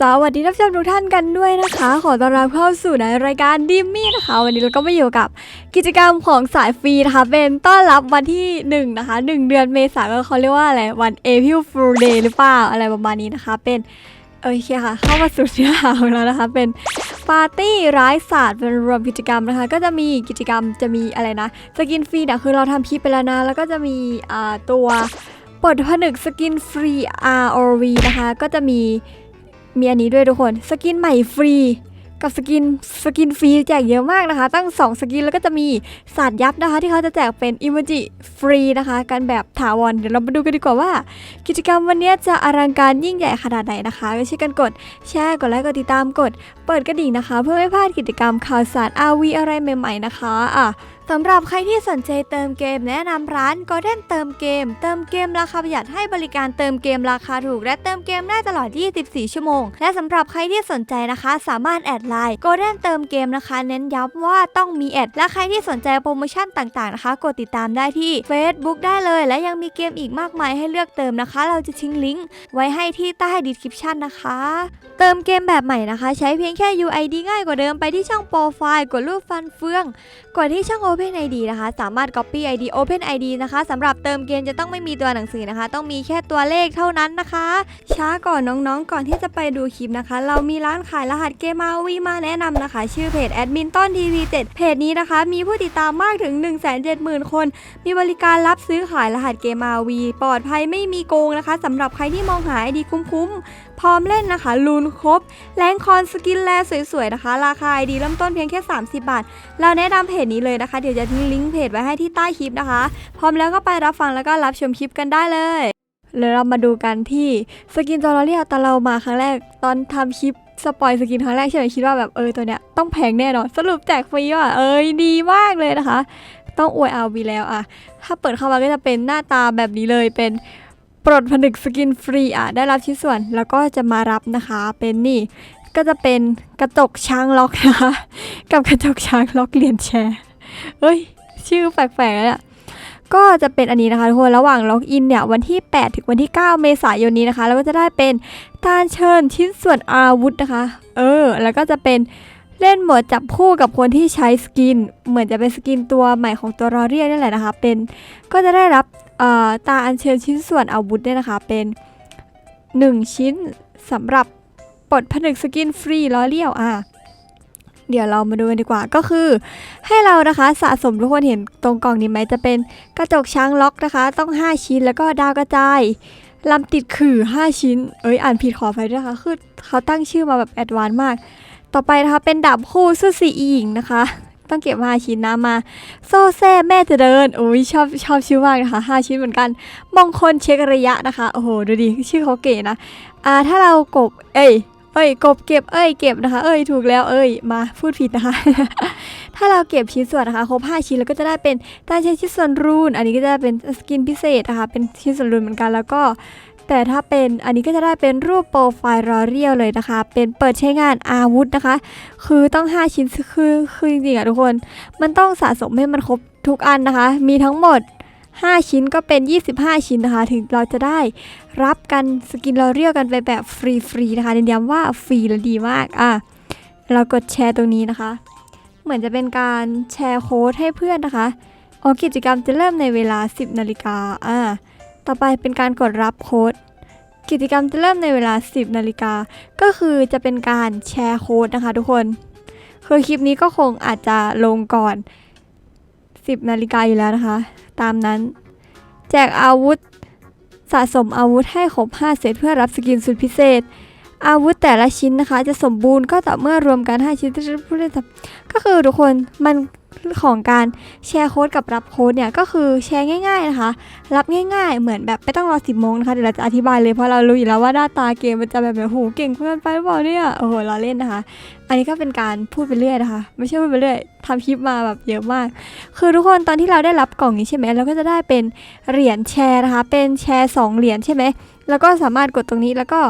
สวัสดีท่านผู้ชมทุกท่านกันด้วยนะคะ ขอต้อนรับเข้าสู่ในรายการดิมมี่นะคะ วันนี้เราก็มาอยู่กับกิจกรรมของสายฟรีนะคะ เป็นต้อนรับวันที่1นะคะ1 เดือนเมษายนเขาเรียกว่าอะไรวัน April Fool Day หรือเปล่าอะไรประมาณนี้นะคะ เป็นโอเคค่ะ เข้ามาสู่เนื้อหาของเรานะคะ เป็นปาร์ตี้ร้ายศาสตร์เป็นรวมกิจกรรมนะคะ ก็จะมีกิจกรรมจะมีอะไรนะสกินฟรีเนี่ยคือเราทำคลิปไปแล้วนะแล้วก็จะมีตัวปิดผนึกสกินฟรี ROV นะคะ ก็จะมี มีอันนี้ด้วยทุกคนสกินใหม่ฟรี กับสกินสกินฟรีแจกเยอะมากนะคะ ตั้ง 2 สกินแล้วก็จะมีศาสตร์ยับนะคะ ที่เขาจะแจกเป็นอิมจิฟรีนะคะกันแบบถาวรเดี๋ยวเรามาดูกันดีกว่าว่า กิจกรรมวันนี้จะอลังการยิ่งใหญ่ขนาดไหนนะคะก็ช่วยกันกดแชร์กดไลค์กดติดตามกด เปิดกระดิ่งนะคะ เพื่อไม่พลาดกิจกรรมข่าวสาร RV อะไรใหม่ ๆ นะคะอะสำหรับใครที่สนใจเติมเกมแนะนำร้าน Golden เติมเกม เติมเกมราคาประหยัดให้บริการเติมเกมราคาถูก และเติมเกมได้ตลอด 24 ชั่วโมง และสำหรับใครที่สนใจนะคะ สามารถแอดไลน์ Golden เติมเกมนะคะ เน้นย้ำว่าต้องมีแอด และใครที่สนใจโปรโมชั่นต่างๆนะคะ กดติดตามได้ที่ Facebook ได้เลย และยังมีเกมอีกมากมายให้เลือกเติมนะคะ เราจะทิ้งลิงก์ไว้ให้ที่ใต้ description นะคะ เติมเกมแบบใหม่นะคะ ใช้เพียงแค่ UID ง่ายกว่าเดิมไปที่ช่องโปรไฟล์กดรูปฟันเฟือง กดที่ช่อง Open ID นะคะ สามารถ Copy ID Open ID นะคะสำหรับเติมเกมจะต้องไม่มีตัวหนังสือนะคะ ต้องมีแค่ตัวเลขเท่านั้นนะคะ ช้าก่อนน้องๆ ก่อนที่จะไปดูคลิปนะคะ เรามีร้านขายรหัสเกม RV มาแนะนำนะคะ ชื่อเพจแอดมินต้นทีวี7เพจนี้นะคะ มีผู้ติดตามมากถึง 170,000 คน มีบริการรับซื้อขายรหัสเกม RV ปลอดภัยไม่มีโกงนะคะสำหรับใครที่มองหา ID คุ้มๆ พร้อมเล่นนะคะลูนครบแรงคอนสกินแลสวยๆนะคะ ราคา ID เริ่มต้นเพียงแค่ 30 บาท เราแนะนำเพจนี้เลยนะคะเดี๋ยวจะทิ้งลิงก์เพจไว้ให้ที่ใต้คลิปนะคะ พร้อมแล้วก็ไปรับฟังแล้วก็รับชมคลิปกันได้เลยแล้วเรามาดูกันที่สกินตัวเราเรียตอนเรามาครั้งแรกตอนทำคลิปสปอยสกินครั้งแรกใช่ไหมคิดว่าแบบเออตัวเนี้ยต้องแพงแน่นอนสรุปแจกฟรีว่ะเอ้ยดีมากเลยนะคะ ต้องอวยเอาวีแล้วอะถ้าเปิดเข้ามาก็จะเป็นหน้าตาแบบนี้เลยเป็นปลดผนึกสกินฟรีอะได้รับชิ้นส่วนแล้วก็จะมารับนะคะเป็นนี่ก็จะเป็นกระจกช้างล็อกนะคะ กับกระจกช้างล็อกเหรียญแชร์ เฮ้ย ชื่อแปลกๆเนี่ยก็จะเป็นอันนี้นะคะทุกคนระหว่างล็อกอินเนี่ยวันที่ 8 ถึงวันที่ 9 เมษายนนี้นะคะแล้วก็จะได้เป็นการเชิญชิ้นส่วนอาวุธนะคะ เออ แล้วก็จะเป็นเล่นหมวดจับคู่กับคนที่ใช้สกิน เหมือนจะเป็นสกินตัวใหม่ของตัวรอเรียนี่แหละนะคะ เป็นก็จะได้รับตาอัญเชิญชิ้นส่วนอาวุธเนี่ยนะคะ เป็น 1 ชิ้นสำหรับปลดผนึกสกินฟรีล้อเลี้ยวอะ เดี๋ยวเรามาดูกันดีกว่าก็คือ ให้เรานะคะสะสมทุกคนเห็นตรงกล่องนี้ไหมจะเป็นกระจกช้างล็อกนะคะ ต้อง 5 ชิ้นแล้วก็ดาวกระจายลำติดขื่อ 5 ชิ้น เอ้ยอ่านผิดขอไปด้วยนะคะคือเขาตั้งชื่อมาแบบแอดวานมาก ต่อไปนะคะเป็นดาบคู่สู้สีอีหญิงนะคะ ต้องเก็บมาชิ้นนะมา โซ่แซ่แม่จะเดินโอ้ยชอบชอบชื่อมากนะคะ5ชิ้นเหมือนกันมงคลเช็คระยะนะคะ โอ้โหดูดิชื่อเขาเก๋นะอ่าถ้าเรากบเอ้ย เอ้ยกบเก็บเอ้ยเก็บนะคะ เอ้ยถูกแล้วเอ้ยมาพูดผิดนะคะ ถ้าเราเก็บชิ้นส่วนนะคะครบ5ชิ้นแล้วก็จะได้เป็นการใช้ชิ้นส่วนรูน อันนี้ก็จะเป็นสกินพิเศษนะคะเป็นชิ้นส่วนรูนเหมือนกันแล้วก็แต่ถ้าเป็นอันนี้ก็จะได้เป็นรูปโปรไฟล์รอเรียลเลยนะคะ เป็นเปิดใช้งานอาวุธนะคะ คือต้อง 5 ชิ้นคือคือจริงๆอะทุกคน มันต้องสะสมให้มันครบทุกอันนะคะ มีทั้งหมด 5 ชิ้นก็เป็น 25 ชิ้นนะคะ ถึงเราจะได้รับกันสกินเราเรียกกันไปแบบฟรีๆนะคะเน้นย้ำว่าฟรีและดีมากอะเรากดแชร์ตรงนี้นะคะ เหมือนจะเป็นการแชร์โค้ดให้เพื่อนนะคะออกิจกรรมจะเริ่มในเวลา 10นาฬิกาอ่าต่อไปเป็นการกดรับโค้ดกิจกรรมจะเริ่มในเวลา 10นาฬิกาก็คือจะเป็นการแชร์โค้ดนะคะทุกคนคือคลิปนี้ก็คงอาจจะลงก่อน 10นาฬิกาอยู่แล้วนะคะ ตามนั้น แจกอาวุธ สะสมอาวุธให้ครบ 5 เซตเพื่อรับสกินสุดพิเศษ อาวุธแต่ละชิ้นนะคะ จะสมบูรณ์ก็ต่อเมื่อรวมกัน 5 ชิ้นที่ผู้เล่นก็คือทุกคนมัน ของการแชร์โค้ดกับรับโค้ดเนี่ยก็คือแชร์ง่ายๆนะคะ รับง่ายๆ เหมือนแบบไม่ต้องรอ10โมงนะคะเดี๋ยวเราจะอธิบายเลยเพราะเรารู้อยู่แล้วว่าหน้าตาเกมมันจะแบบแบบโหเก่งเพื่อนไปหรือเปล่าเนี่ยโอ้โหเราเล่นนะคะ อันนี้ก็เป็นการพูดไปเรื่อยนะคะ ไม่ใช่พูดไปเรื่อยทำคลิปมาแบบเยอะมาก คือทุกคนตอนที่เราได้รับกล่องนี้ใช่ไหมเราก็จะได้เป็นเหรียญแชร์นะคะ เป็นแชร์ 2 เหรียญใช่ไหมแล้วก็สามารถกดตรงนี้แล้วก็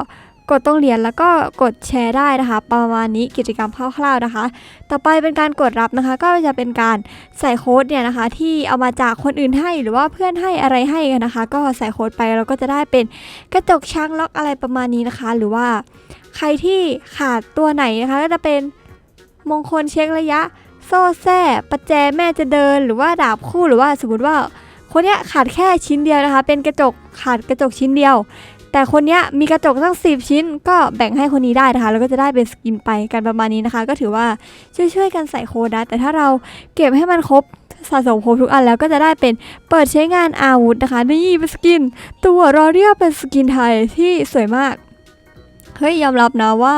กดตรงเหรียญแล้วก็กดแชร์ได้นะคะ ประมาณนี้กิจกรรมคร่าวๆนะคะ ต่อไปเป็นการกดรับนะคะ ก็จะเป็นการใส่โค้ดเนี่ยนะคะ ที่เอามาจากคนอื่นให้หรือว่าเพื่อนให้อะไรให้กันนะคะ ก็ใส่โค้ดไปแล้วก็จะได้เป็นกระจกช้างล็อกอะไรประมาณนี้นะคะ หรือว่าใครที่ขาดตัวไหนนะคะก็จะเป็นมงคลเช็คระยะ โซ่แส้ประแจแม่จะเดิน หรือว่าดาบคู่หรือว่าสมมติว่าคนเนี้ยขาดแค่ชิ้นเดียวนะคะ เป็นกระจกขาดกระจกชิ้นเดียว แต่คนเนี้ยมีกระจกตั้ง10ชิ้น ก็แบ่งให้คนนี้ได้นะคะ แล้วก็จะได้เป็นสกินไปกันประมาณนี้นะคะ ก็ถือว่าช่วยๆกันใส่โค้ดนะ แต่ถ้าเราเก็บให้มันครบสะสมครบทุกอันแล้วก็จะได้เป็นเปิดใช้งานอาวุธนะคะนี่เป็นสกิน ตัวรอเรียเป็นสกินไทยที่สวยมาก เฮ้ยยอมรับนะว่า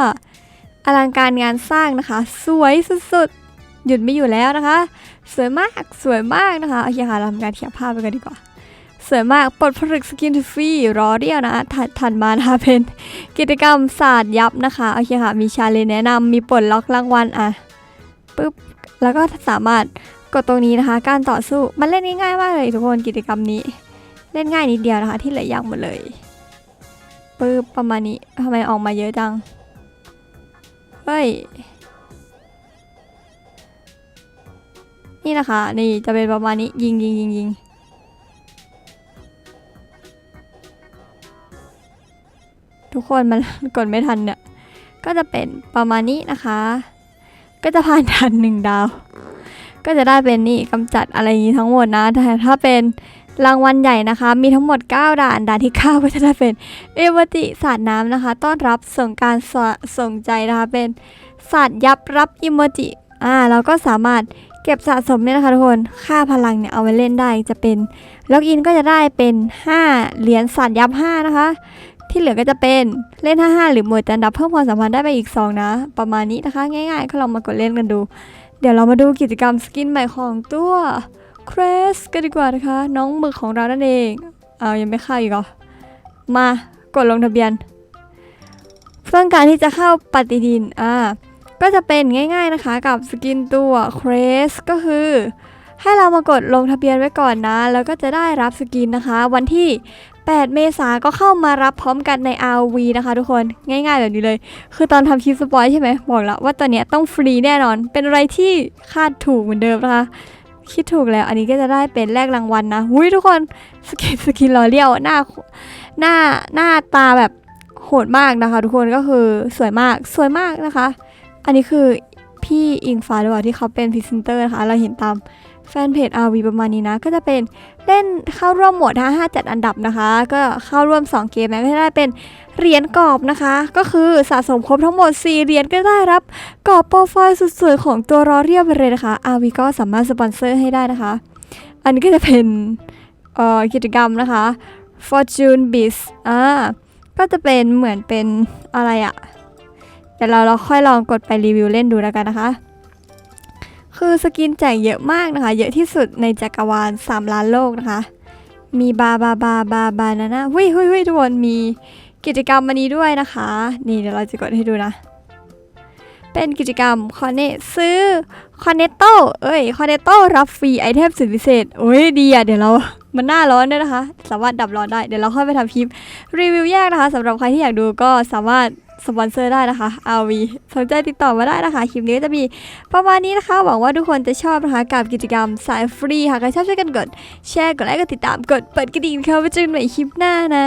อลังการงานสร้างนะคะ สวยสุดๆหยุดไม่อยู่แล้วนะคะ สวยมากสวยมากนะคะโอเคค่ะเราทำการเทียบภาพไปกันดีกว่า สวยมากปลดผลึกสกินฟรีรอเรียวนะถัดถัดมานะคะเป็นกิจกรรมศาสตร์ยับนะคะโอเคค่ะ มีชาเลนแนะนำมีปลดล็อกรางวัลอะปึ๊บแล้วก็สามารถกดตรงนี้นะคะ การต่อสู้มันเล่นง่ายๆมากเลยทุกคนกิจกรรมนี้ เล่นง่ายนิดเดียวนะคะ ที่เหลือยากหมดเลยปึ๊บประมาณนี้ทำไมออกมาเยอะจังเฮ้ยนี่นะคะ นี่จะเป็นประมาณนี้ยิงยิงยิงยิง ทุกคนมันกดไม่ทันเนี่ย ก็จะเป็นประมาณนี้นะคะ ก็จะผ่านด่านหนึ่งดาว ก็จะได้เป็นนี่กำจัดอะไรอย่างนี้ทั้งหมดนะ แต่ถ้าเป็นรางวัลใหญ่นะคะ มีทั้งหมด 9 ด่าน ด่านที่ 9 ก็จะได้เป็น เอวติศาสตร์น้ำนะคะ ต้อนรับส่งการสส่งใจนะคะ เป็นศาสตร์ยับรับอิโมจิ อ่า เราก็สามารถเก็บสะสมเนี่ยนะคะทุกคน ค่าพลังเนี่ยเอาไว้เล่นได้ จะเป็น ล็อกอินก็จะได้เป็น 5 เหรียญสัตว์ยับ 5 นะคะ ที่เหลือก็จะเป็นเล่น 55 หรือหมวดจันดับเพิ่มความสัมพันธ์ได้ไปอีก 2 นะ ประมาณนี้นะคะ ง่ายๆก็ลองมากดเล่นกันดู เดี๋ยวเรามาดูกิจกรรมสกินใหม่ของตัวครสกันดีกว่านะคะ น้องหมึกของเรานั่นเองเอายังไม่เข้าอีกเหรอมากดลงทะเบียนเพื่อการที่จะเข้าปฏิทินอ่าก็จะเป็นง่ายๆนะคะกับสกินตัวเครสก็คือ ให้เรามากดลงทะเบียนไว้ก่อนนะ แล้วก็จะได้รับสกินนะคะ วันที่ 8 เมษาก็เข้ามารับพร้อมกันใน RV นะคะทุกคนง่ายๆแบบนี้เลย คือตอนทำคลิปสปอยใช่ไหมบอกแล้วว่าตัวเนี้ยต้องฟรีแน่นอน เป็นอะไรที่คาดถูกเหมือนเดิมนะคะ คิดถูกแล้วอันนี้ก็จะได้เป็นแลกรางวัลนะหุยทุกคนสกินสกินลอเลียวหน้าหน้าหน้าตาแบบโหดมากนะคะ ทุกคนก็คือสวยมากสวยมากนะคะ อันนี้คือพี่อิงฟ้าหรือเปล่าที่เขาเป็นพรีเซนเตอร์นะคะ เราเห็นตาม แฟนเพจ RV ประมาณนี้นะ ก็จะเป็นเล่นเข้าร่วมหมวด5 5จัดอันดับนะคะ ก็เข้าร่วม 2 เกมนะก็ได้เป็นเหรียญกรอบนะคะ ก็คือสะสมครบทั้งหมด 4 เหรียญก็ได้รับกรอบโปรไฟล์สุดสวยของตัวรอเรียบไปเลยนะคะ RV ก็สามารถสปอนเซอร์ให้ได้นะคะ อันนี้ก็จะเป็นอ่อกิจกรรมนะคะ Fortune Biz อ่าก็จะเป็นเหมือนเป็นอะไรอะเดี๋ยวเราเราค่อยลองกดไปรีวิวเล่นดูแล้วกันนะคะ คือสกินแจกเยอะมากนะคะ เยอะที่สุดในจักรวาล 3 ล้านโลกนะคะ มีบาบาบาบาบานาน่าหุ้ยหุ้ยหุ้ยทุกคนมีกิจกรรมอันนี้ด้วยนะคะ นี่เดี๋ยวเราจะกดให้ดูนะ เป็นกิจกรรมคอนเนซื้อคอนเนตโตเอ้ยคอนเนตโตรับฟรีไอเทมสุดพิเศษโอ้ยดีอะเดี๋ยวเรามันหน้าร้อนด้วยนะคะ สามารถดับร้อนได้ เดี๋ยวเราค่อยไปทำคลิปรีวิวแยกนะคะสำหรับใครที่อยากดูก็สามารถ สปอนเซอร์ได้นะคะ RV สนใจติดต่อมาได้นะคะ คลิปนี้จะมีประมาณนี้นะคะ หวังว่าทุกคนจะชอบนะคะ กับกิจกรรมสายฟรีค่ะ ใครชอบช่วยกันกด แชร์ กดไลค์ กดติดตาม กดเปิดกระดิ่งเข้าไปเจอกันใหม่คลิปหน้านะ